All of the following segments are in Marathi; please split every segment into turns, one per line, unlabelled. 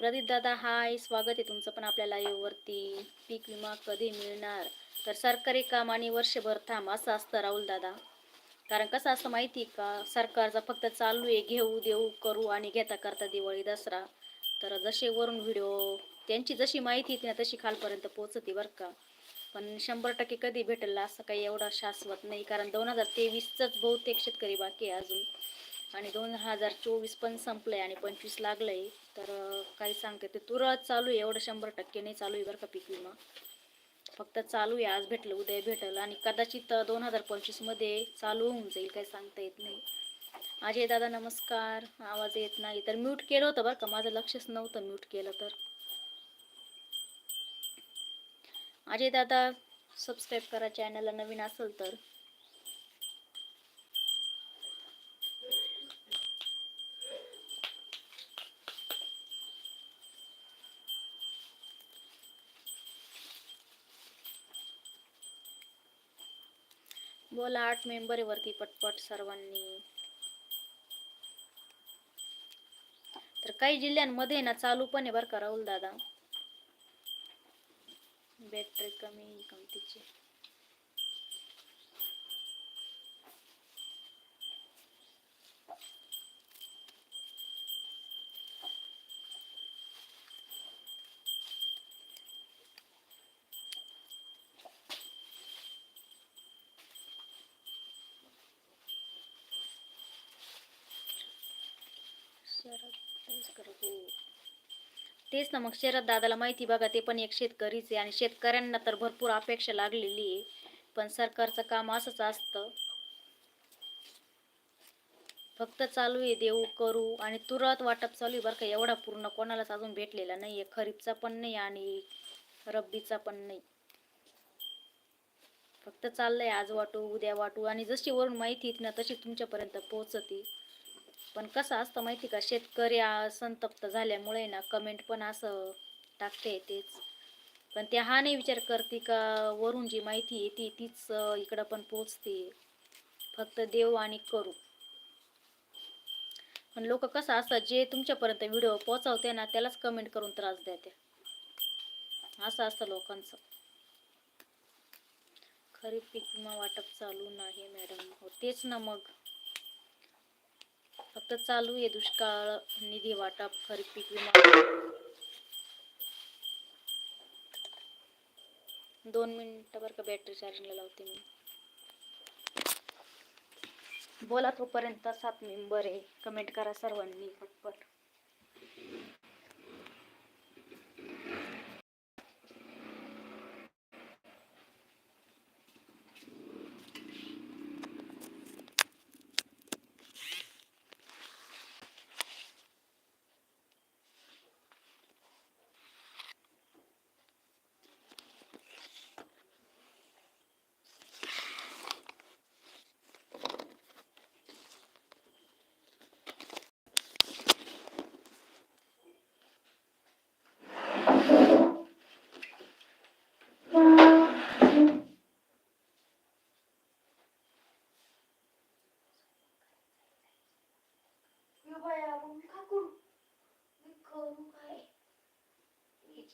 प्रदीप दादा हाय स्वागत आहे तुमचं पण आपल्या लाईव्हवरती पीक विमा कधी मिळणार? तर सरकारी काम आणि वर्षभर थांब असं असतं राहुल दादा. कारण कसं असतं माहिती आहे का सरकारचा फक्त चालू आहे घेऊ देऊ करू आणि घेता करता दिवाळी दसरा. तर जसे वरून व्हिडिओ त्यांची जशी माहिती येते ना तशी खालपर्यंत पोहोचते बरं का. पण शंभर टक्के कधी भेटेल असं काही एवढं शाश्वत नाही. कारण दोन हजार तेवीसचंच बहुतेक शेतकरी बाकी आहे अजून. आणि दोन हजार चोवीस पण संपलंय आणि पंचवीस लागलंय. तर काही सांगते ते तुरळक चालू आहे. एवढं शंभर टक्के नाही चालू आहे बरं का पीक विमा. फक्त चालू आहे. आज भेटलं उद्या भेटल. आणि कदाचित दोन हजार पंचवीसमध्ये चालू होऊन जाईल. काही सांगता येत नाही. अजय दादा नमस्कार. आवाज येत नाही. तर म्यूट केलं होतं बरं का? माझं लक्षच नव्हतं म्यूट केलं तर. अजय दादा सबस्क्राईब करा. चॅनलला नवीन असेल तर. बोला आठ मेंबर आहे वरती पटपट सर्वांनी. तर काही जिल्ह्यांमध्ये ना चालू पण आहे बरं का राहुल दादा. बॅटरी कमी कमतीची शरद तळसकर, हो. तेच ना मग शरद दादाला माहिती बघा ते पण एक शेतकरीच आहे आणि शेतकऱ्यांना तर भरपूर अपेक्षा लागलेली आहे. पण सरकारचं काम असंच असतं. फक्त चालू आहे देऊ करू आणि तुरंत वाटप चालू आहे बरं का. एवढा पूर्ण कोणालाच अजून भेटलेला नाही आहे खरीपचा पण नाही आणि रब्बीचा पण नाही. फक्त चाललंय आज वाटू उद्या वाटू आणि जशी वरून माहिती येत ना तशी तुमच्यापर्यंत पोहोचते. पण कसं असतं माहिती का शेतकरी संतप्त झाल्यामुळे ना कमेंट पण असं टाकते तेच. पण ते हा नाही विचार करते का वरून जी माहिती येते तीच इकडं पण पोचते फक्त देव आणि करू. पण लोक कसं असतात जे तुमच्यापर्यंत व्हिडिओ पोहोचवते ना त्यालाच कमेंट करून त्रास देते. असं असतं लोकांचं. खरीप पीक विमा वाटप चालू नाही मॅडम. हो तेच ना मग. फक्त चालू आहे दुष्काळ निधी वाटप खरीप पीक विमा. दोन मिनिटं बरं का बॅटरी चार्जिंगला लावते मी. बोला तोपर्यंत सात मेंबर आहे. कमेंट करा सर्वांनी पटपट.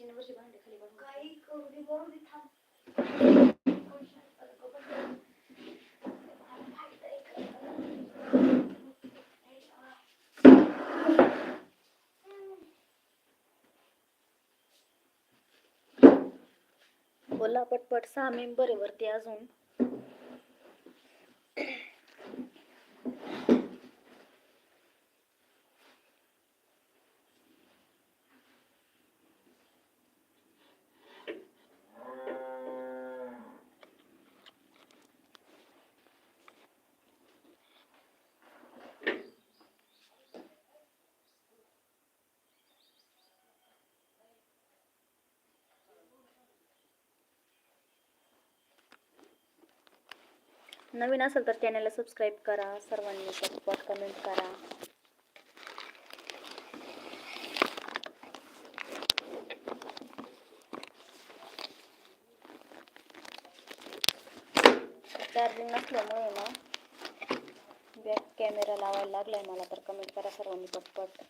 भांडी खाली बोला पटपट सहा मेंबर आहे वरती अजून. नवीन असेल तर चॅनलला सबस्क्राईब करा. सर्वांनी सपोर्ट कमेंट करा. चार्जिंग नसल्यामुळे ना बॅक कॅमेरा लावायला लागलाय मला तर कमेंट करा सर्वांनी पटपट.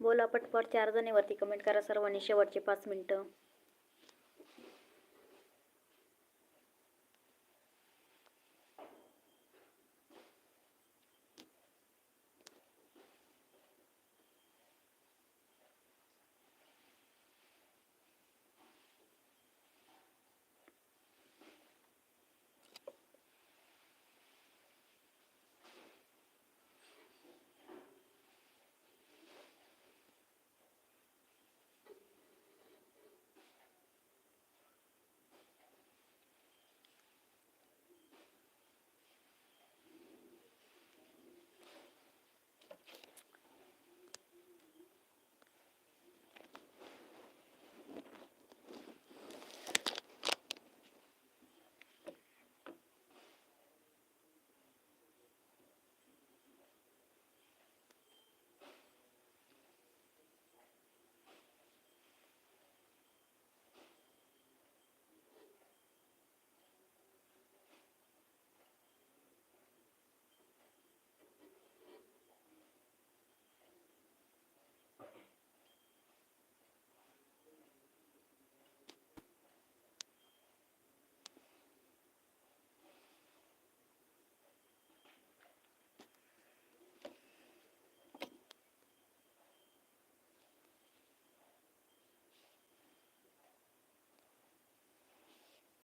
बोला पटपट चार जणीवरती कमेंट करा सर्वांनी शेवटचे पाच मिनटं.